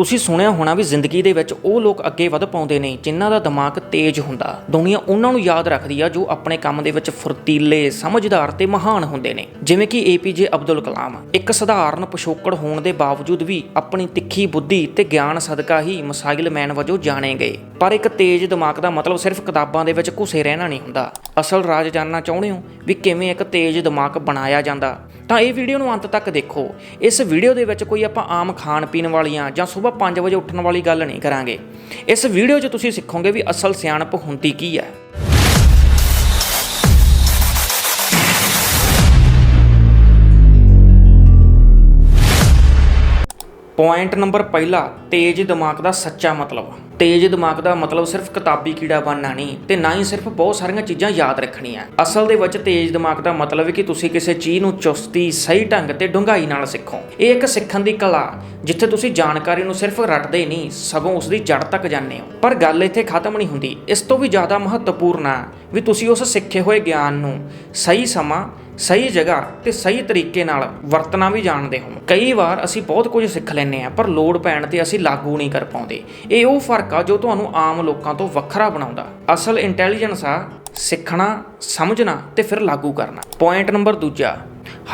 ਤੁਸੀਂ ਸੁਣਿਆ ਹੋਣਾ ਵੀ ਜ਼ਿੰਦਗੀ ਦੇ ਵਿੱਚ ਉਹ ਲੋਕ ਅੱਗੇ ਵੱਧ ਪਾਉਂਦੇ ਨੇ ਜਿਨ੍ਹਾਂ ਦਾ ਦਿਮਾਗ ਤੇਜ਼ ਹੁੰਦਾ। ਦੁਨੀਆ ਉਹਨਾਂ ਨੂੰ ਯਾਦ ਰੱਖਦੀ ਆ ਜੋ ਆਪਣੇ ਕੰਮ ਦੇ ਵਿੱਚ ਫੁਰਤੀਲੇ, ਸਮਝਦਾਰ ਤੇ ਮਹਾਨ ਹੁੰਦੇ ਨੇ। ਜਿਵੇਂ ਕਿ ਏਪੀਜੇ ਅਬਦੁਲ ਕਲਾਮ, ਇੱਕ ਸਧਾਰਨ ਪਿਛੋਕੜ ਹੋਣ ਦੇ ਬਾਵਜੂਦ ਵੀ ਆਪਣੀ ਤਿੱਖੀ ਬੁੱਧੀ ਤੇ ਗਿਆਨ ਸਦਕਾ ਹੀ ਮਸਾਇਲ ਮੈਨ ਵਜੋਂ ਜਾਣੇ ਗਏ। ਪਰ ਇੱਕ ਤੇਜ਼ ਦਿਮਾਗ ਦਾ ਮਤਲਬ ਸਿਰਫ ਕਿਤਾਬਾਂ ਦੇ ਵਿੱਚ ਘੁਸੇ ਰਹਿਣਾ ਨਹੀਂ ਹੁੰਦਾ। ਅਸਲ ਰਾਜ ਜਾਨਣਾ ਚਾਹੁੰਦੇ ਹੋ ਵੀ ਕਿਵੇਂ ਇੱਕ ਤੇਜ਼ ਦਿਮਾਗ ਬਣਾਇਆ ਜਾਂਦਾ। ਤਾਂ ਇਹ ਵੀਡੀਓ ਨੂੰ ਅੰਤ ਤੱਕ ਦੇਖੋ। ਇਸ ਵੀਡੀਓ ਦੇ ਵਿੱਚ ਕੋਈ ਆਪਾਂ ਆਮ ਖਾਣ ਪੀਣ ਵਾਲੀਆਂ ਜਾਂ ਸਵੇਰ 5 ਵਜੇ ਉੱਠਣ ਵਾਲੀ ਗੱਲ ਨਹੀਂ ਕਰਾਂਗੇ। ਇਸ ਵੀਡੀਓ 'ਚ ਤੁਸੀਂ ਸਿੱਖੋਗੇ ਵੀ ਅਸਲ ਸਿਆਣਪ ਹੁੰਦੀ ਕੀ ਹੈ। ਪੁਆਇੰਟ ਨੰਬਰ ਪਹਿਲਾ, ਤੇਜ਼ ਦਿਮਾਗ ਦਾ ਸੱਚਾ ਮਤਲਬ। ਤੇਜ਼ ਦਿਮਾਗ ਦਾ ਮਤਲਬ ਸਿਰਫ ਕਿਤਾਬੀ ਕੀੜਾ ਬਣਨਾ ਨਹੀਂ, ਤੇ ਨਾ ਹੀ ਸਿਰਫ ਬਹੁਤ ਸਾਰੀਆਂ ਚੀਜ਼ਾਂ ਯਾਦ ਰੱਖਣੀਆਂ। ਅਸਲ ਦੇ ਵਿੱਚ ਤੇਜ਼ ਦਿਮਾਗ ਦਾ ਮਤਲਬ ਹੈ ਕਿ ਤੁਸੀਂ ਕਿਸੇ ਚੀਜ਼ ਨੂੰ ਚੁਸਤੀ, ਸਹੀ ਢੰਗ ਤੇ ਡੂੰਘਾਈ ਨਾਲ ਸਿੱਖੋ। ਇਹ ਇੱਕ ਸਿੱਖਣ ਦੀ ਕਲਾ, ਜਿੱਥੇ ਤੁਸੀਂ ਜਾਣਕਾਰੀ ਨੂੰ ਸਿਰਫ ਰੱਟਦੇ ਨਹੀਂ, ਸਗੋਂ ਉਸ ਦੀ ਜੜ ਤੱਕ ਜਾਂਦੇ ਹੋ। ਪਰ ਗੱਲ ਇੱਥੇ ਖਤਮ ਨਹੀਂ ਹੁੰਦੀ। ਇਸ ਤੋਂ ਵੀ ਜ਼ਿਆਦਾ ਮਹੱਤਵਪੂਰਨ ਆ ਵੀ ਤੁਸੀਂ ਉਸ ਸਿੱਖੇ ਹੋਏ ਗਿਆਨ ਨੂੰ ਸਹੀ ਸਮਾਂ ਸਹੀ ਜਗ੍ਹਾ ਤੇ ਸਹੀ ਤਰੀਕੇ ਨਾਲ ਵਰਤਣਾ ਵੀ ਜਾਣਦੇ ਹੋ। ਕਈ ਵਾਰ ਅਸੀਂ ਬਹੁਤ ਕੁਝ ਸਿੱਖ ਲੈਂਦੇ ਆ ਪਰ ਲੋੜ ਪੈਣ ਤੇ ਅਸੀਂ ਲਾਗੂ ਨਹੀਂ ਕਰ ਪਾਉਂਦੇ। ਇਹ ਉਹ ਫ਼ਰਕ ਆ ਜੋ ਤੁਹਾਨੂੰ ਆਮ ਲੋਕਾਂ ਤੋਂ ਵੱਖਰਾ ਬਣਾਉਂਦਾ। ਅਸਲ ਇੰਟੈਲੀਜੈਂਸ ਆ ਸਿੱਖਣਾ, ਸਮਝਣਾ ਤੇ ਫਿਰ ਲਾਗੂ ਕਰਨਾ। ਪੁਆਇੰਟ ਨੰਬਰ ਦੂਜਾ,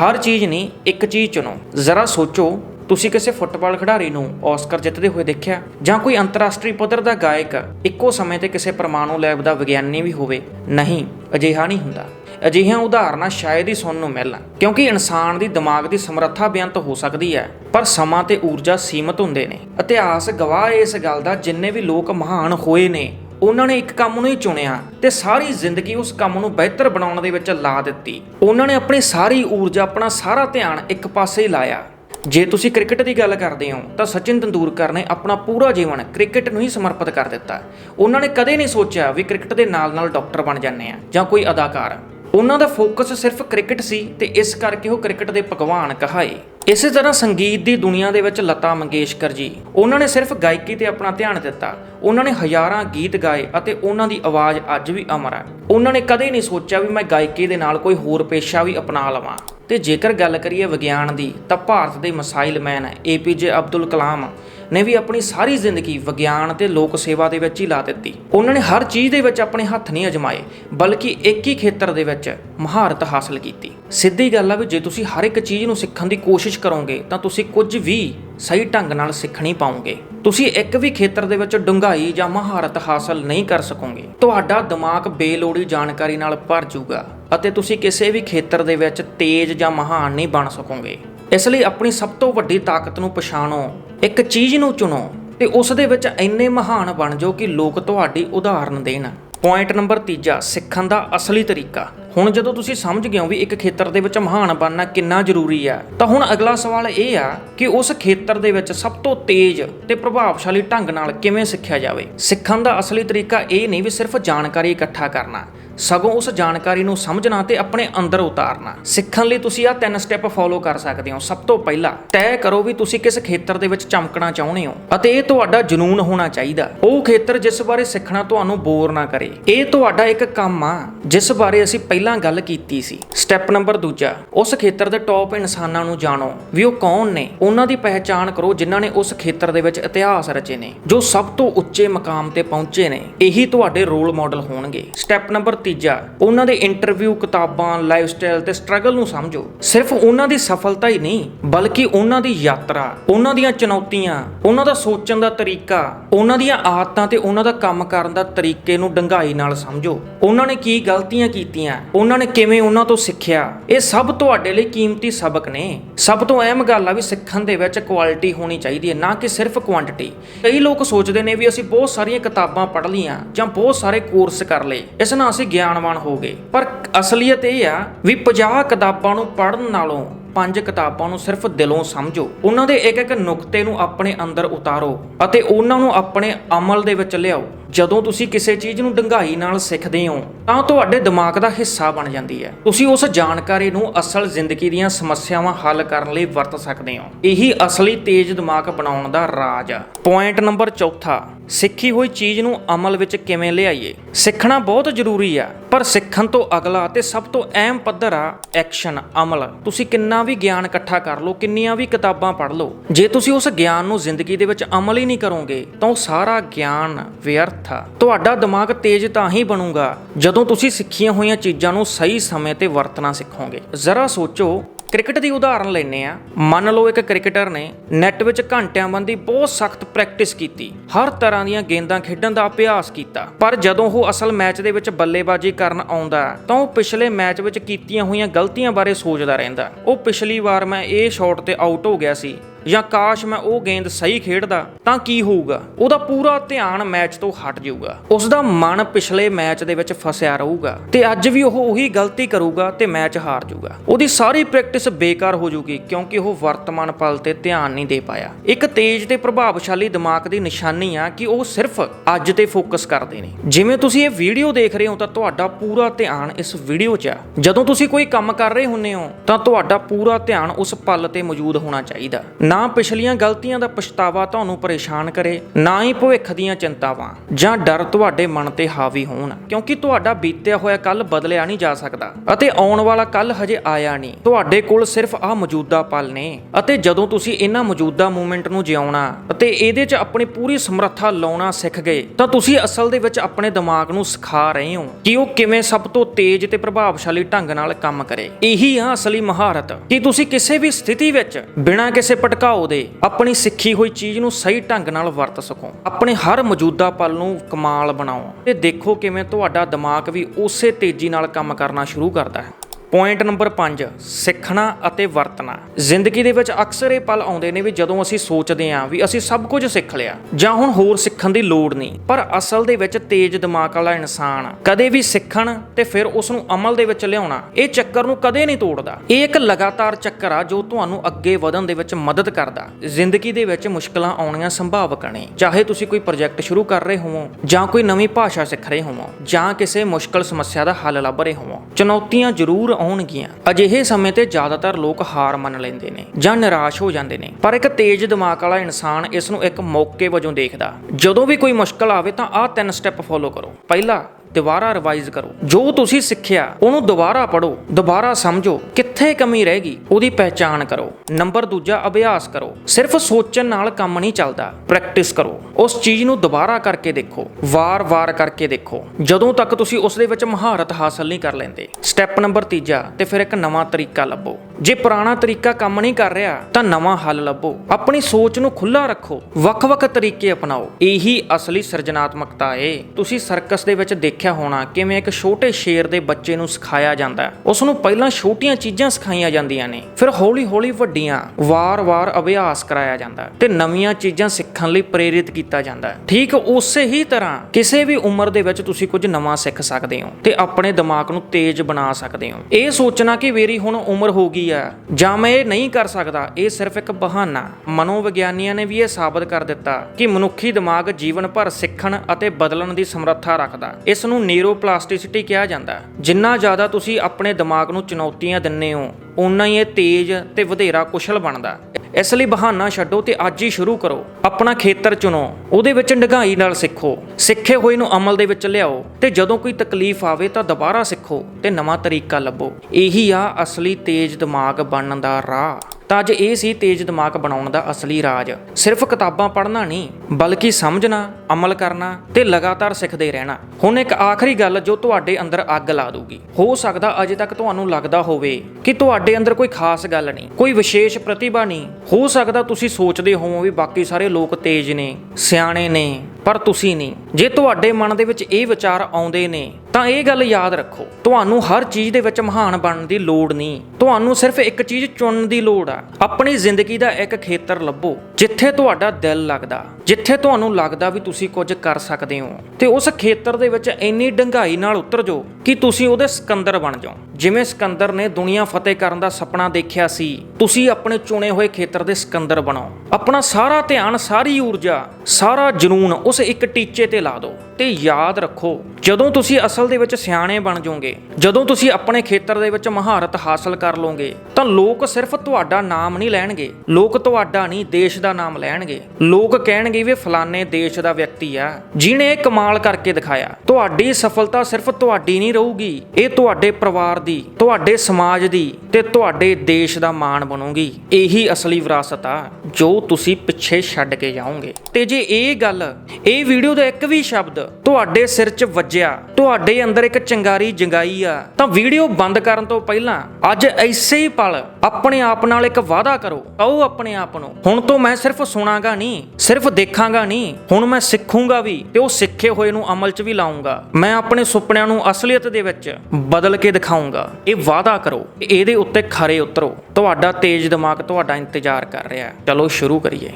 ਹਰ ਚੀਜ਼ ਨਹੀਂ ਇੱਕ ਚੀਜ਼ ਚੁਣੋ। ਜ਼ਰਾ ਸੋਚੋ, ਤੁਸੀਂ ਕਿਸੇ ਫੁੱਟਬਾਲ ਖਿਡਾਰੀ ਨੂੰ ਆਸਕਰ ਜਿੱਤਦੇ ਹੋਏ ਦੇਖਿਆ? ਜਾਂ ਕੋਈ ਅੰਤਰਰਾਸ਼ਟਰੀ ਪੱਧਰ ਦਾ ਗਾਇਕ, ਇੱਕੋ ਸਮੇਂ ਤੇ ਕਿਸੇ ਪਰਮਾਣੂ ਲੈਬ ਦਾ ਵਿਗਿਆਨੀ ਵੀ ਹੋਵੇ? ਨਹੀਂ, ਅਜਿਹਾ ਨਹੀਂ ਹੁੰਦਾ। ਅਜਿਹੀਆਂ ਉਦਾਹਰਨਾਂ ਸ਼ਾਇਦ ਹੀ ਸੁਣਨ ਨੂੰ ਮਿਲਣ, ਕਿਉਂਕਿ ਇਨਸਾਨ ਦੀ ਦਿਮਾਗ ਦੀ ਸਮਰੱਥਾ ਬੇਅੰਤ ਹੋ ਸਕਦੀ ਹੈ, ਪਰ ਸਮਾਂ ਤੇ ਊਰਜਾ ਸੀਮਤ ਹੁੰਦੇ ਨੇ। ਇਤਿਹਾਸ ਗਵਾਹ ਹੈ ਇਸ ਗੱਲ ਦਾ ਜਿੰਨੇ ਵੀ ਲੋਕ ਮਹਾਨ ਹੋਏ ਨੇ, ਉਹਨਾਂ ਨੇ ਇੱਕ ਕੰਮ ਨੂੰ ਹੀ ਚੁਣਿਆ ਤੇ ਸਾਰੀ ਜ਼ਿੰਦਗੀ ਉਸ ਕੰਮ ਨੂੰ ਬਿਹਤਰ ਬਣਾਉਣ ਦੇ ਵਿੱਚ ਲਾ ਦਿੱਤੀ। ਉਹਨਾਂ ਨੇ ਆਪਣੀ ਸਾਰੀ ਊਰਜਾ, ਆਪਣਾ ਸਾਰਾ ਧਿਆਨ ਇੱਕ ਪਾਸੇ ਹੀ ਲਾਇਆ। ਜੇ ਤੁਸੀਂ ਕ੍ਰਿਕਟ ਦੀ ਗੱਲ ਕਰਦੇ ਹੋ, ਤਾਂ ਸਚਿਨ ਤੰਦੂਰਕਰ ਨੇ ਆਪਣਾ ਪੂਰਾ ਜੀਵਨ ਕ੍ਰਿਕਟ ਨੂੰ ਹੀ ਸਮਰਪਿਤ ਕਰ ਦਿੱਤਾ। ਉਹਨਾਂ ਨੇ ਕਦੇ ਨਹੀਂ ਸੋਚਿਆ ਵੀ ਕ੍ਰਿਕਟ ਦੇ ਨਾਲ-ਨਾਲ ਡਾਕਟਰ ਬਣ ਜਾਂਦੇ ਆ ਜਾਂ ਕੋਈ ਅਦਾਕਾਰ। ਉਹਨਾਂ ਦਾ ਫੋਕਸ ਸਿਰਫ ਕ੍ਰਿਕਟ ਸੀ ਤੇ ਇਸ ਕਰਕੇ ਉਹ ਕ੍ਰਿਕਟ ਦੇ ਪਕਵਾਨ ਕਹਾਏ। ਇਸੇ ਤਰ੍ਹਾਂ ਸੰਗੀਤ ਦੀ ਦੁਨੀਆ ਦੇ ਵਿੱਚ ਲਤਾ ਮੰਗੇਸ਼ਕਰ ਜੀ, ਉਹਨਾਂ ਨੇ ਸਿਰਫ ਗਾਇਕੀ ਤੇ ਆਪਣਾ ਧਿਆਨ ਦਿੱਤਾ। ਉਹਨਾਂ ਨੇ ਹਜ਼ਾਰਾਂ ਗੀਤ ਗਾਏ ਅਤੇ ਉਹਨਾਂ ਦੀ ਆਵਾਜ਼ ਅੱਜ ਵੀ ਅਮਰ ਹੈ। ਉਹਨਾਂ ਨੇ ਕਦੇ ਨਹੀਂ ਸੋਚਿਆ ਵੀ ਮੈਂ ਗਾਇਕੀ ਦੇ ਨਾਲ ਕੋਈ ਹੋਰ ਪੇਸ਼ਾ ਵੀ ਅਪਣਾ ਲਵਾਂ। ਤੇ ਜੇਕਰ ਗੱਲ ਕਰੀਏ ਵਿਗਿਆਨ ਦੀ, ਤਾਂ ਭਾਰਤ ਦੇ missile man APJ Abdul Kalam ਨੇ ਵੀ ਆਪਣੀ ਸਾਰੀ ਜ਼ਿੰਦਗੀ ਵਿਗਿਆਨ ਤੇ ਲੋਕ ਸੇਵਾ ਦੇ ਵਿੱਚ ਹੀ ਲਾ ਦਿੱਤੀ। ਉਹਨਾਂ ਨੇ ਹਰ ਚੀਜ਼ ਦੇ ਵਿੱਚ ਆਪਣੇ ਹੱਥ ਨਹੀਂ ਅਜਮਾਏ, ਬਲਕਿ ਇੱਕ ਹੀ ਖੇਤਰ ਦੇ ਵਿੱਚ ਮਹਾਰਤ ਹਾਸਲ ਕੀਤੀ। ਸਿੱਧੀ ਗੱਲ ਆ ਵੀ ਜੇ ਤੁਸੀਂ ਹਰ ਇੱਕ ਚੀਜ਼ ਨੂੰ ਸਿੱਖਣ ਦੀ ਕੋਸ਼ਿਸ਼ ਕਰੋਗੇ, ਤਾਂ ਤੁਸੀਂ ਕੁਝ ਵੀ ਸਹੀ ਢੰਗ ਨਾਲ ਸਿੱਖਣੀ ਪਾਉਂਗੇ ਤੁਸੀਂ ਇੱਕ ਵੀ ਖੇਤਰ ਦੇ ਵਿੱਚ ਡੂੰਘਾਈ ਜਾਂ ਮਹਾਰਤ ਹਾਸਲ ਨਹੀਂ ਕਰ ਸਕੋਗੇ। ਤੁਹਾਡਾ ਦਿਮਾਗ ਬੇਲੋੜੀ ਜਾਣਕਾਰੀ ਨਾਲ ਭਰ ਜਾਊਗਾ ਅਤੇ ਤੁਸੀਂ ਕਿਸੇ ਵੀ ਖੇਤਰ ਦੇ ਵਿੱਚ ਤੇਜ਼ ਜਾਂ ਮਹਾਨ ਨਹੀਂ ਬਣ ਸਕੋਗੇ। ਇਸ ਲਈ ਆਪਣੀ ਸਭ ਤੋਂ ਵੱਡੀ ਤਾਕਤ ਨੂੰ ਪਛਾਣੋ, ਇੱਕ ਚੀਜ਼ ਨੂੰ ਚੁਣੋ ਤੇ ਉਸ ਦੇ ਵਿੱਚ ਇੰਨੇ ਮਹਾਨ ਬਣ ਜਾਓ ਕਿ ਲੋਕ ਤੁਹਾਡੀ ਉਦਾਹਰਨ ਦੇਣ। ਪੁਆਇੰਟ ਨੰਬਰ ਤੀਜਾ, ਸਿੱਖਣ ਦਾ ਅਸਲੀ ਤਰੀਕਾ। ਹੁਣ ਜਦੋਂ ਤੁਸੀਂ ਸਮਝ ਗਏ ਹੋ ਵੀ ਇੱਕ ਖੇਤਰ ਦੇ ਵਿੱਚ ਮਹਾਨ ਬਣਨਾ ਕਿੰਨਾ ਜ਼ਰੂਰੀ ਆ ਤਾਂ ਹੁਣ ਅਗਲਾ ਸਵਾਲ ਇਹ ਆ ਕਿ ਉਸ ਖੇਤਰ ਦੇ ਵਿੱਚ ਸਭ ਤੋਂ ਤੇਜ਼ ਤੇ ਪ੍ਰਭਾਵਸ਼ਾਲੀ ਢੰਗ ਨਾਲ ਕਿਵੇਂ ਸਿੱਖਿਆ ਜਾਵੇ। ਸਿੱਖਣ ਦਾ ਅਸਲੀ ਤਰੀਕਾ ਇਹ ਨਹੀਂ ਵੀ ਸਿਰਫ ਜਾਣਕਾਰੀ ਇਕੱਠਾ ਕਰਨਾ। ਸਗੋਂ ਉਸ ਜਾਣਕਾਰੀ ਨੂੰ ਸਮਝਣਾ ਤੇ ਆਪਣੇ ਅੰਦਰ ਉਤਾਰਨਾ। ਸਿੱਖਣ ਲਈ ਤੁਸੀਂ ਆਹ ਤਿੰਨ ਸਟੈਪ ਫੋਲੋ ਕਰ ਸਕਦੇ ਹੋ। ਸਭ ਤੋਂ ਪਹਿਲਾਂ ਤੈਅ ਕਰੋ ਵੀ ਤੁਸੀਂ ਕਿਸ ਖੇਤਰ ਦੇ ਵਿੱਚ ਚਮਕਣਾ ਚਾਹੁੰਦੇ ਹੋ ਅਤੇ ਇਹ ਤੁਹਾਡਾ ਜਨੂਨ ਹੋਣਾ ਚਾਹੀਦਾ। ਉਹ ਖੇਤਰ ਜਿਸ ਬਾਰੇ ਸਿੱਖਣਾ ਤੁਹਾਨੂੰ ਬੋਰ ਨਾ ਕਰੇ। ਇਹ ਤੁਹਾਡਾ ਇੱਕ ਕੰਮ ਆ, ਜਿਸ ਬਾਰੇ ਅਸੀਂ ਪਹਿਲਾਂ ਗੱਲ ਕੀਤੀ ਸੀ। ਸਟੈਪ ਨੰਬਰ ਦੂਜਾ, ਉਸ ਖੇਤਰ ਦੇ ਟੌਪ ਇਨਸਾਨਾਂ ਨੂੰ ਜਾਣੋ ਵੀ ਉਹ ਕੌਣ ਨੇ। ਉਹਨਾਂ ਦੀ ਪਹਿਚਾਣ ਕਰੋ ਜਿਨ੍ਹਾਂ ਨੇ ਉਸ ਖੇਤਰ ਦੇ ਵਿੱਚ ਇਤਿਹਾਸ ਰਚੇ ਨੇ, ਜੋ ਸਭ ਤੋਂ ਉੱਚੇ ਮਕਾਮ ਤੇ ਪਹੁੰਚੇ ਨੇ। ਇਹੀ ਤੁਹਾਡੇ ਰੋਲ ਮਾਡਲ ਹੋਣਗੇ। ਸਟੈਪ ਨੰਬਰ ਤੀਜਾ ਉਹਨਾਂ ਦੇ ਇੰਟਰਵਿਊ ਕਿਤਾਬਾਂ ਲਾਈਫ ਸਟਾਈਲ ਤੇ ਸਟਰਗਲ ਨੂੰ ਸਮਝੋ। ਸਿਰਫ ਉਹਨਾਂ ਦੀ ਸਫਲਤਾ ਹੀ ਨਹੀਂ, ਬਲਕਿ ਉਹਨਾਂ ਦੀ ਯਾਤਰਾ, ਉਹਨਾਂ ਦੀਆਂ ਚੁਣੌਤੀਆਂ, ਉਹਨਾਂ ਦਾ ਸੋਚਣ ਦਾ ਤਰੀਕਾ, ਉਹਨਾਂ ਦੀਆਂ ਆਦਤਾਂ ਤੇ ਉਹਨਾਂ ਦਾ ਕੰਮ ਕਰਨ ਦਾ ਤਰੀਕੇ ਨੂੰ ਡੰਗਾਈ ਨਾਲ ਸਮਝੋ। ਉਹਨਾਂ ਨੇ ਕੀ ਗਲਤੀਆਂ ਕੀਤੀਆਂ, ਉਹਨਾਂ ਨੇ ਕਿਵੇਂ ਉਹਨਾਂ ਤੋਂ ਸਿੱਖਿਆ? ਇਹ ਸਭ ਤੁਹਾਡੇ ਲਈ ਕੀਮਤੀ ਸਬਕ ਨੇ। ਸਭ ਤੋਂ ਅਹਿਮ ਗੱਲ ਆ ਵੀ ਸਿੱਖਣ ਦੇ ਵਿੱਚ ਕੁਆਲਿਟੀ ਹੋਣੀ ਚਾਹੀਦੀ ਹੈ, ਨਾ ਕਿ ਸਿਰਫ ਕੁਆਂਟੀਟੀ ਕਈ ਲੋਕ ਸੋਚਦੇ ਨੇ ਵੀ ਅਸੀਂ ਬਹੁਤ ਸਾਰੀਆਂ ਕਿਤਾਬਾਂ ਪੜ੍ਹ ਲਈਆਂ ਜਾਂ ਬਹੁਤ ਸਾਰੇ ਕੋਰਸ ਕਰ ਲਏ। ਇਸ ਨਾਲ ਅਸੀਂ ਗਿਆਨਵਾਨ ਹੋ ਗਏ। ਪਰ ਅਸਲੀਅਤ ਇਹ ਆ ਵੀ 50 ਕਿਤਾਬਾਂ ਨੂੰ ਪੜ੍ਹਨ ਨਾਲੋਂ ਪੰਜ ਕਿਤਾਬਾਂ ਨੂੰ ਸਿਰਫ ਦਿਲੋਂ ਸਮਝੋ। ਉਹਨਾਂ ਦੇ ਇੱਕ ਇੱਕ ਨੁਕਤੇ ਨੂੰ ਆਪਣੇ ਅੰਦਰ ਉਤਾਰੋ ਅਤੇ ਉਹਨਾਂ ਨੂੰ ਆਪਣੇ ਅਮਲ ਦੇ ਵਿੱਚ ਲਿਆਓ। ਜਦੋਂ ਤੁਸੀਂ ਕਿਸੇ ਚੀਜ਼ ਨੂੰ ਡੰਗਾਈ ਨਾਲ ਸਿੱਖਦੇ ਹੋ, ਤਾਂ ਤੁਹਾਡੇ ਦਿਮਾਗ ਦਾ ਹਿੱਸਾ ਬਣ ਜਾਂਦੀ ਹੈ। ਤੁਸੀਂ ਉਸ ਜਾਣਕਾਰੀ ਨੂੰ ਅਸਲ ਜ਼ਿੰਦਗੀ ਦੀਆਂ ਸਮੱਸਿਆਵਾਂ ਹੱਲ ਕਰਨ ਲਈ ਵਰਤ ਸਕਦੇ ਹੋ। ਇਹੀ ਅਸਲੀ ਤੇਜ਼ ਦਿਮਾਗ ਬਣਾਉਣ ਦਾ ਰਾਜ ਆ। ਪੁਆਇੰਟ ਨੰਬਰ ਚੌਥਾ, ਸਿੱਖੀ ਹੋਈ ਚੀਜ਼ ਨੂੰ ਅਮਲ ਵਿੱਚ ਕਿਵੇਂ ਲਿਆਈਏ? ਸਿੱਖਣਾ ਬਹੁਤ ਜ਼ਰੂਰੀ ਆ, ਪਰ ਸਿੱਖਣ ਤੋਂ ਅਗਲਾ ਤੇ ਸਭ ਤੋਂ ਅਹਿਮ ਪੱਧਰ ਆ ਐਕਸ਼ਨ ਅਮਲ। ਤੁਸੀਂ ਕਿੰਨਾ ਵੀ ਗਿਆਨ ਇਕੱਠਾ ਕਰ ਲਓ, ਕਿੰਨੀਆਂ ਵੀ ਕਿਤਾਬਾਂ ਪੜ੍ਹ ਲਓ, ਜੇ ਤੁਸੀਂ ਉਸ ਗਿਆਨ ਨੂੰ ਜ਼ਿੰਦਗੀ ਦੇ ਵਿੱਚ ਅਮਲ ਹੀ ਨਹੀਂ ਕਰੋਗੇ, ਤਾਂ ਉਹ ਸਾਰਾ ਗਿਆਨ ਵਿਅਰਥ ਆ ਤੁਹਾਡਾ ਦਿਮਾਗ ਤੇਜ਼ ਤਾਂ ਹੀ ਬਣੂਗਾ ਜਦੋਂ ਤੁਸੀਂ ਸਿੱਖੀਆਂ ਹੋਈਆਂ ਚੀਜ਼ਾਂ ਨੂੰ ਸਹੀ ਸਮੇਂ ਤੇ ਵਰਤਣਾ ਸਿੱਖੋਗੇ। ਜ਼ਰਾ ਸੋਚੋ, ਕ੍ਰਿਕਟ ਦੀ ਉਦਾਹਰਨ ਲੈਨੇ ਆ ਮੰਨ ਲਓ ਇੱਕ ਕ੍ਰਿਕਟਰ ਨੇ ਨੈੱਟ ਵਿੱਚ ਘੰਟਿਆਂ ਬੰਦੀ ਬਹੁਤ ਸਖਤ ਪ੍ਰੈਕਟਿਸ ਕੀਤੀ। ਹਰ ਤਰ੍ਹਾਂ ਦੀਆਂ ਗੇਂਦਾਂ ਖੇਡਣ ਦਾ ਅਭਿਆਸ ਕੀਤਾ। ਪਰ ਜਦੋਂ ਉਹ ਅਸਲ ਮੈਚ ਦੇ ਵਿੱਚ ਬੱਲੇਬਾਜ਼ੀ ਕਰਨ ਆਉਂਦਾ, ਤਾਂ ਉਹ ਪਿਛਲੇ ਮੈਚ ਵਿੱਚ ਕੀਤੀਆਂ ਹੋਈਆਂ ਗਲਤੀਆਂ ਬਾਰੇ ਸੋਚਦਾ ਰਹਿੰਦਾ। ਉਹ ਪਿਛਲੀ ਵਾਰ ਮੈਂ ਇਹ ਸ਼ਾਟ ਤੇ ਆਊਟ ਹੋ ਗਿਆ ਸੀ। ਜਾਂ ਕਾਸ਼ ਮੈਂ ਉਹ ਗੇਂਦ ਸਹੀ ਖੇਡਦਾ, ਤਾਂ ਕੀ ਹੋਊਗਾ? ਉਹਦਾ ਪੂਰਾ ਧਿਆਨ ਮੈਚ ਤੋਂ ਹਟ ਜਾਊਗਾ। ਉਸ ਦਾ ਮਨ ਪਿਛਲੇ ਮੈਚ ਦੇ ਵਿੱਚ ਫਸਿਆ ਰਹੂਗਾ ਤੇ ਅੱਜ ਵੀ ਉਹ ਉਹੀ ਗਲਤੀ ਕਰੂਗਾ ਤੇ ਮੈਚ ਹਾਰ ਜਾਊਗਾ। ਉਹਦੀ ਸਾਰੀ ਪ੍ਰੈਕਟਿਸ ਬੇਕਾਰ ਹੋ ਜਾਊਗੀ ਕਿਉਂਕਿ ਉਹ ਵਰਤਮਾਨ ਪਲ ਤੇ ਧਿਆਨ ਨਹੀਂ ਦੇ ਪਾਇਆ। ਇੱਕ ਤੇਜ਼ ਤੇ ਪ੍ਰਭਾਵਸ਼ਾਲੀ ਦਿਮਾਗ ਦੀ ਨਿਸ਼ਾਨੀ ਆ ਕਿ ਉਹ ਸਿਰਫ ਅੱਜ ਤੇ ਫੋਕਸ ਕਰਦੇ ਨੇ। ਜਿਵੇਂ ਤੁਸੀਂ ਇਹ ਵੀਡੀਓ ਦੇਖ ਰਹੇ ਹੋ, ਤਾਂ ਤੁਹਾਡਾ ਪੂਰਾ ਧਿਆਨ ਇਸ ਵੀਡੀਓ 'ਚ ਆ। ਜਦੋਂ ਤੁਸੀਂ ਕੋਈ ਕੰਮ ਕਰ ਰਹੇ ਹੁੰਨੇ ਹੋ, ਤਾਂ ਤੁਹਾਡਾ ਪੂਰਾ ਧਿਆਨ ਉਸ ਪਲ ਤੇ ਮੌਜੂਦ ਹੋਣਾ ਚਾਹੀਦਾ। ਨਾ ਪਿਛਲੀਆਂ ਗਲਤੀਆਂ ਦਾ ਪਛਤਾਵਾ ਤੁਹਾਨੂੰ ਪਰੇਸ਼ਾਨ ਕਰੇ, ਨਾ ਹੀ ਭਵਿੱਖ ਦੀਆਂ ਚਿੰਤਾਵਾਂ, ਜਾਂ ਡਰ ਤੁਹਾਡੇ ਮਨ ਤੇ ਹਾਵੀ ਹੋਣ, ਕਿਉਂਕਿ ਤੁਹਾਡਾ ਬੀਤਿਆ ਹੋਇਆ ਕੱਲ ਬਦਲਿਆ ਨਹੀਂ ਜਾ ਸਕਦਾ। ਅਤੇ ਆਉਣ ਵਾਲਾ ਕੱਲ ਹਜੇ ਆਇਆ ਨਹੀਂ। ਤੁਹਾਡੇ ਕੋਲ ਸਿਰਫ ਆ ਮੌਜੂਦਾ ਪਲ ਨੇ, ਅਤੇ ਜਦੋਂ ਤੁਸੀਂ ਇਹਨਾਂ ਮੌਜੂਦਾ ਮੂਮੈਂਟ ਨੂੰ ਜਿਉਣਾ, ਅਤੇ ਇਹਦੇ 'ਚ ਆਪਣੀ ਪੂਰੀ ਸਮਰੱਥਾ ਲਾਉਣਾ ਸਿੱਖ ਗਏ, ਤਾਂ ਤੁਸੀਂ ਅਸਲ ਦੇ ਵਿੱਚ ਆਪਣੇ ਦਿਮਾਗ ਨੂੰ ਸਿਖਾ ਰਹੇ ਹੋ ਕਿ ਉਹ ਕਿਵੇਂ ਸਭ ਤੋਂ ਤੇਜ਼ ਤੇ ਪ੍ਰਭਾਵਸ਼ਾਲੀ ਢੰਗ ਨਾਲ ਕੰਮ ਕਰੇ। ਇਹੀ ਆ ਅਸਲੀ ਮਹਾਰਤ, ਕਿ ਤੁਸੀਂ ਕਿਸੇ ਵੀ ਸਥਿਤੀ ਵਿੱਚ ਬਿਨਾਂ ਕਿਸੇ ਭਟਕਾਓ ਦੇ ਆਪਣੀ ਸਿੱਖੀ ਹੋਈ ਚੀਜ਼ ਨੂੰ ਸਹੀ ਢੰਗ ਨਾਲ ਵਰਤ ਸਕੋ। ਆਪਣੇ ਹਰ ਮੌਜੂਦਾ ਪਲ ਨੂੰ ਕਮਾਲ ਬਣਾਓ। ਤੇ ਦੇਖੋ ਕਿਵੇਂ ਤੁਹਾਡਾ ਦਿਮਾਗ ਵੀ ਉਸੇ ਤੇਜ਼ੀ ਨਾਲ ਕੰਮ ਕਰਨਾ ਸ਼ੁਰੂ ਕਰਦਾ ਹੈ। ਪੁਆਇੰਟ ਨੰਬਰ 5 ਸਿੱਖਣਾ ਅਤੇ ਵਰਤਣਾ। ਜ਼ਿੰਦਗੀ ਦੇ ਵਿੱਚ ਅਕਸਰ ਇਹ ਪਲ ਆਉਂਦੇ ਨੇ ਵੀ ਜਦੋਂ ਅਸੀਂ ਸੋਚਦੇ ਹਾਂ ਵੀ ਅਸੀਂ ਸਭ ਕੁਝ ਸਿੱਖ ਲਿਆ, ਜਾਂ ਹੁਣ ਹੋਰ ਸਿੱਖਣ ਦੀ ਲੋੜ ਨਹੀਂ, ਪਰ ਅਸਲ ਦੇ ਵਿੱਚ ਤੇਜ਼ ਦਿਮਾਗ ਵਾਲਾ ਇਨਸਾਨ ਕਦੇ ਵੀ ਸਿੱਖਣ ਤੇ ਫਿਰ ਉਸ ਨੂੰ ਅਮਲ ਦੇ ਵਿੱਚ ਲਿਆਉਣਾ, ਇਹ ਚੱਕਰ ਨੂੰ ਕਦੇ ਨਹੀਂ ਤੋੜਦਾ। ਇਹ ਇੱਕ ਲਗਾਤਾਰ ਚੱਕਰ ਆ ਜੋ ਤੁਹਾਨੂੰ ਅੱਗੇ ਵਧਣ ਦੇ ਵਿੱਚ ਮਦਦ ਕਰਦਾ। ਜ਼ਿੰਦਗੀ ਦੇ ਵਿੱਚ ਮੁਸ਼ਕਲਾਂ ਆਉਣੀਆਂ ਸੰਭਾਵਕ ਨੇ। ਚਾਹੇ ਤੁਸੀਂ ਕੋਈ ਪ੍ਰੋਜੈਕਟ ਸ਼ੁਰੂ ਕਰ ਰਹੇ ਹੋਵੋ, ਜਾਂ ਕੋਈ ਨਵੀਂ ਭਾਸ਼ਾ ਸਿੱਖ ਰਹੇ ਹੋਵੋ, ਜਾਂ ਕਿਸੇ ਮੁਸ਼ਕਲ ਸਮੱਸਿਆ ਦਾ ਹੱਲ ਲੱਭ ਰਹੇ ਹੋਵੋ, ਚੁਣੌਤੀਆਂ ਜ਼ਰੂਰ ਆਉਣਗੀਆਂ। ਅਜਿਹੇ ਸਮੇਂ ਤੇ ਜ਼ਿਆਦਾਤਰ ਲੋਕ ਹਾਰ ਮੰਨ ਲੈਂਦੇ ਨੇ ਜਾਂ ਨਿਰਾਸ਼ ਹੋ ਜਾਂਦੇ ਨੇ। ਪਰ ਇੱਕ ਤੇਜ਼ ਦਿਮਾਗ ਵਾਲਾ ਇਨਸਾਨ ਇਸ ਨੂੰ ਇੱਕ ਮੌਕੇ ਵਜੋਂ ਦੇਖਦਾ। ਜਦੋਂ ਵੀ ਕੋਈ ਮੁਸ਼ਕਲ ਆਵੇ ਤਾਂ ਆਹ ਤਿੰਨ ਸਟੈਪ ਫੋਲੋ ਕਰੋ। ਪਹਿਲਾ ਦੁਬਾਰਾ ਰਿਵਾਈਜ਼ ਕਰੋ। ਜੋ ਤੁਸੀਂ ਸਿੱਖਿਆ, ਉਹਨੂੰ ਦੁਬਾਰਾ ਪੜੋ ਦੁਬਾਰਾ ਸਮਝੋ, ਕਿੱਥੇ ਕਮੀ ਰਹਿ ਗਈ, ਉਹਦੀ ਪਹਿਚਾਣ ਕਰੋ। ਨੰਬਰ ਦੂਜਾ, ਅਭਿਆਸ ਕਰੋ। ਸਿਰਫ ਸੋਚਣ ਨਾਲ ਕੰਮ ਨਹੀਂ ਚੱਲਦਾ ਪ੍ਰੈਕਟਿਸ ਕਰੋ। ਉਸ ਚੀਜ਼ ਨੂੰ ਦੁਬਾਰਾ ਕਰਕੇ ਦੇਖੋ, ਵਾਰ-ਵਾਰ ਕਰਕੇ ਦੇਖੋ। ਜਦੋਂ ਤੱਕ ਤੁਸੀਂ ਉਸ ਦੇ ਵਿੱਚ ਮਹਾਰਤ ਹਾਸਲ ਨਹੀਂ ਕਰ ਲੈਂਦੇ। ਸਟੈਪ ਨੰਬਰ ਤੀਜਾ, ਤੇ ਫਿਰ ਇੱਕ ਨਵਾਂ ਤਰੀਕਾ ਲੱਭੋ। ਜੇ ਪੁਰਾਣਾ ਤਰੀਕਾ ਕੰਮ ਨਹੀਂ ਕਰ ਰਿਹਾ, ਤਾਂ ਨਵਾਂ ਹੱਲ ਲੱਭੋ। ਆਪਣੀ ਸੋਚ ਨੂੰ ਖੁੱਲਾ ਰੱਖੋ। ਵੱਖ-ਵੱਖ ਤਰੀਕੇ ਅਪਣਾਓ। ਇਹੀ ਅਸਲੀ ਸਿਰਜਣਾਤਮਕਤਾ ਏ। ਤੁਸੀਂ ਸਰਕਸ ਦੇ ਵਿੱਚ ਦੇਖਿਆ ਹੋਣਾ, ਕਿਵੇਂ ਇੱਕ ਛੋਟੇ ਸ਼ੇਰ ਦੇ ਬੱਚੇ ਨੂੰ ਸਿਖਾਇਆ ਜਾਂਦਾ ਹੈ। ਉਸ ਨੂੰ ਪਹਿਲਾਂ ਛੋਟੀਆਂ ਚੀਜ਼ਾਂ ਸਿਖਾਈਆਂ ਜਾਂਦੀਆਂ ਨੇ, ਫਿਰ ਹੌਲੀ-ਹੌਲੀ ਵੱਡੀਆਂ, ਵਾਰ-ਵਾਰ ਅਭਿਆਸ ਕਰਾਇਆ ਜਾਂਦਾ ਤੇ ਨਵੀਆਂ ਚੀਜ਼ਾਂ ਸਿੱਖਣ ਲਈ ਪ੍ਰੇਰਿਤ ਕੀਤਾ ਜਾਂਦਾ ਹੈ। ਠੀਕ ਉਸੇ ਹੀ ਤਰ੍ਹਾਂ ਕਿਸੇ ਵੀ ਉਮਰ ਦੇ ਵਿੱਚ ਤੁਸੀਂ ਕੁਝ ਨਵਾਂ ਸਿੱਖ ਸਕਦੇ ਹੋ ਤੇ ਆਪਣੇ ਦਿਮਾਗ ਨੂੰ ਤੇਜ਼ ਬਣਾ ਸਕਦੇ ਹੋ। ਇਹ ਸੋਚਣਾ ਕਿ ਮੇਰੀ ਹੁਣ ਉਮਰ ਹੋ ਗਈ ਆ ਜਾਂ ਮੈਂ ਇਹ ਨਹੀਂ ਕਰ ਸਕਦਾ, ਇਹ ਸਿਰਫ ਇੱਕ ਬਹਾਨਾ ਮਨੋਵਿਗਿਆਨੀਆਂ ਨੇ ਵੀ ਇਹ ਸਾਬਤ ਕਰ ਦਿੱਤਾ ਕਿ ਮਨੁੱਖੀ ਦਿਮਾਗ ਜੀਵਨ ਭਰ ਸਿੱਖਣ ਅਤੇ ਬਦਲਣ ਦੀ ਸਮਰੱਥਾ ਰੱਖਦਾ ਇਸ ਨੂੰ ਨਿਊਰੋਪਲਾਸਟਿਸਿਟੀ ਕਿਹਾ ਜਾਂਦਾ ਜਿੰਨਾ ਜ਼ਿਆਦਾ ਤੁਸੀਂ ਆਪਣੇ ਦਿਮਾਗ ਨੂੰ ਚੁਣੌਤੀਆਂ ਦਿੰਨੇ ਹੋ ਉਨਾ ਹੀ ਇਹ ਤੇਜ਼ ਤੇ ਵਧੇਰਾ ਕੁਸ਼ਲ ਬਣਦਾ ਇਸ ਲਈ ਬਹਾਨਾ ਛੱਡੋ ਤੇ ਅੱਜ ਹੀ ਸ਼ੁਰੂ ਕਰੋ। ਆਪਣਾ ਖੇਤਰ ਚੁਣੋ, ਉਹਦੇ ਵਿੱਚ ਡੰਗਾਈ ਨਾਲ ਸਿੱਖੋ। ਸਿੱਖੇ ਹੋਏ ਨੂੰ ਅਮਲ ਦੇ ਵਿੱਚ ਲਿਆਓ ਤੇ ਜਦੋਂ ਕੋਈ ਤਕਲੀਫ ਆਵੇ ਤਾਂ ਦੁਬਾਰਾ ਸਿੱਖੋ ਤੇ ਨਵਾਂ ਤਰੀਕਾ ਲੱਭੋ। ਇਹੀ ਆ ਅਸਲੀ ਤੇਜ਼ ਦਿਮਾਗ ਬਣਨ ਦਾ ਰਾਹ। ਤਾਂ ਅੱਜ ਇਹ ਸੀ ਤੇਜ਼ ਦਿਮਾਗ ਬਣਾਉਣ ਦਾ ਅਸਲੀ ਰਾਜ। ਸਿਰਫ ਕਿਤਾਬਾਂ ਪੜ੍ਹਨਾ ਨਹੀਂ, ਬਲਕਿ ਸਮਝਣਾ, ਅਮਲ ਕਰਨਾ ਤੇ ਲਗਾਤਾਰ ਸਿੱਖਦੇ ਰਹਿਣਾ। ਹੁਣ ਇੱਕ ਆਖਰੀ ਗੱਲ ਜੋ ਤੁਹਾਡੇ ਅੰਦਰ ਅੱਗ ਲਾ ਦੂਗੀ ਹੋ ਸਕਦਾ ਅਜੇ ਤੱਕ ਤੁਹਾਨੂੰ ਲੱਗਦਾ ਹੋਵੇ ਕਿ ਤੁਹਾਡੇ ਅੰਦਰ ਕੋਈ ਖਾਸ ਗੱਲ ਨਹੀਂ, ਕੋਈ ਵਿਸ਼ੇਸ਼ ਪ੍ਰਤਿਭਾ ਨਹੀਂ। ਹੋ ਸਕਦਾ ਤੁਸੀਂ ਸੋਚਦੇ ਹੋਵੋ ਵੀ ਬਾਕੀ ਸਾਰੇ ਲੋਕ ਤੇਜ਼ ਨੇ, ਸਿਆਣੇ ਨੇ, ਪਰ ਤੁਸੀਂ ਨਹੀਂ। ਜੇ ਤੁਹਾਡੇ ਮਨ ਦੇ ਵਿੱਚ ਇਹ ਵਿਚਾਰ ਆਉਂਦੇ ਨੇ ਤਾਂ ਇਹ ਗੱਲ ਯਾਦ ਰੱਖੋ, ਤੁਹਾਨੂੰ ਹਰ ਚੀਜ਼ ਦੇ ਵਿੱਚ ਮਹਾਨ ਬਣਨ ਦੀ ਲੋੜ ਨਹੀਂ। ਤੁਹਾਨੂੰ ਸਿਰਫ ਇੱਕ ਚੀਜ਼ ਚੁਣਨ ਦੀ ਲੋੜ ਆ। ਆਪਣੀ ਜ਼ਿੰਦਗੀ ਦਾ ਇੱਕ ਖੇਤਰ ਲੱਭੋ, ਜਿੱਥੇ ਤੁਹਾਡਾ ਦਿਲ ਲੱਗਦਾ, ਜਿੱਥੇ ਤੁਹਾਨੂੰ ਲੱਗਦਾ ਵੀ ਤੁਸੀਂ ਕੁਝ ਕਰ ਸਕਦੇ ਹੋ। ਤੇ ਉਸ ਖੇਤਰ ਦੇ ਵਿੱਚ ਇੰਨੀ ਡੰਗਾਈ ਨਾਲ ਉਤਰ ਜਾਓ ਕਿ ਤੁਸੀਂ ਉਹਦੇ ਸਿਕੰਦਰ ਬਣ ਜਾਓ। ਜਿਵੇਂ ਸਿਕੰਦਰ ਨੇ ਦੁਨੀਆ ਫਤਿਹ ਕਰਨ ਦਾ ਸੁਪਨਾ ਦੇਖਿਆ ਸੀ, ਤੁਸੀਂ ਆਪਣੇ ਚੁਣੇ ਹੋਏ ਖੇਤਰ ਦੇ ਸਿਕੰਦਰ ਬਣੋ ਆਪਣਾ ਸਾਰਾ ਧਿਆਨ, ਸਾਰੀ ਊਰਜਾ, ਸਾਰਾ ਜਨੂਨ ਉਸ ਇੱਕ ਟੀਚੇ ਤੇ ਲਾ ਦਿਓ। ਤੇ ਯਾਦ ਰੱਖੋ, ਜਦੋਂ ਤੁਸੀਂ ਅਸਲ ਦੇ ਵਿੱਚ ਸਿਆਣੇ ਬਣ ਜਾਓਗੇ, ਜਦੋਂ ਤੁਸੀਂ ਆਪਣੇ ਖੇਤਰ ਦੇ ਵਿੱਚ ਮਹਾਰਤ ਹਾਸਲ ਕਰ ਲਓਗੇ, ਤਾਂ ਲੋਕ ਸਿਰਫ ਤੁਹਾਡਾ ਨਾਮ ਨਹੀਂ ਲੈਣਗੇ, ਲੋਕ ਤੁਹਾਡਾ ਨਹੀਂ, ਦੇਸ਼ ਦਾ ਨਾਮ ਲੈਣਗੇ। ਲੋਕ ਕਹਿਣਗੇ ਵੀ ਇਹ ਫਲਾਣੇ ਦੇਸ਼ ਦਾ ਵਿਅਕਤੀ ਆ, ਜਿਹਨੇ ਕਮਾਲ ਕਰਕੇ ਦਿਖਾਇਆ। ਤੁਹਾਡੀ ਸਫਲਤਾ ਸਿਰਫ ਤੁਹਾਡੀ ਨਹੀਂ ਰਹੂਗੀ, ਇਹ ਤੁਹਾਡੇ ਪਰਿਵਾਰ ਦੀ, ਤੁਹਾਡੇ ਸਮਾਜ ਦੀ ਤੇ ਤੁਹਾਡੇ ਦੇਸ਼ ਦਾ ਮਾਣ ਬਣੂਗੀ। ਇਹੀ ਅਸਲੀ ਵਿਰਾਸਤ ਆ, ਜੋ ਤੁਸੀਂ ਪਿੱਛੇ ਛੱਡ ਕੇ ਜਾਓਗੇ। ਤੇ ਜੇ ਇਹ ਗੱਲ, ਇਹ ਵੀਡੀਓ ਦਾ ਇੱਕ ਵੀ ਸ਼ਬਦ ਤੁਹਾਡੇ ਸਿਰ 'ਚ ਵੱਜਿਆ, ਤੁਹਾਡੇ ਅੰਦਰ ਇੱਕ ਚੰਗਾਰੀ ਜੰਗਾਈ ਆ, ਤਾਂ ਵੀਡੀਓ ਬੰਦ ਕਰਨ ਤੋਂ ਪਹਿਲਾਂ ਅੱਜ ਐਸੇ ਹੀ ਪਲ ਆਪਣੇ ਆਪ ਨਾਲ ਇੱਕ ਵਾਅਦਾ ਕਰੋ। ਆਓ ਆਪਣੇ ਆਪ ਨੂੰ। ਹੁਣ ਤੋਂ ਮੈਂ ਸਿਰਫ ਸੁਣਾਗਾ ਨਹੀਂ ਸਿਰਫ ਦੇਖਾਂਗਾ ਨਹੀਂ ਹੁਣ ਮੈਂ ਸਿੱਖੂੰਗਾ ਵੀ ਤੇ ਉਹ ਸਿੱਖੇ ਹੋਏ ਨੂੰ ਅਮਲ 'ਚ ਵੀ ਲਾਉਂਗਾ ਮੈਂ ਆਪਣੇ ਸੁਪਨਿਆਂ ਨੂੰ ਅਸਲੀਅਤ ਦੇ ਵਿੱਚ ਬਦਲ ਕੇ ਦਿਖਾਉਂਗਾ ਇਹ ਵਾਅਦਾ ਕਰੋ, ਇਹਦੇ ਉੱਤੇ ਖਰੇ ਉਤਰੋ। ਤੁਹਾਡਾ ਤੇਜ਼ ਦਿਮਾਗ ਤੁਹਾਡਾ ਇੰਤਜ਼ਾਰ ਕਰ ਰਿਹਾ। ਚਲੋ ਸ਼ੁਰੂ ਕਰੀਏ।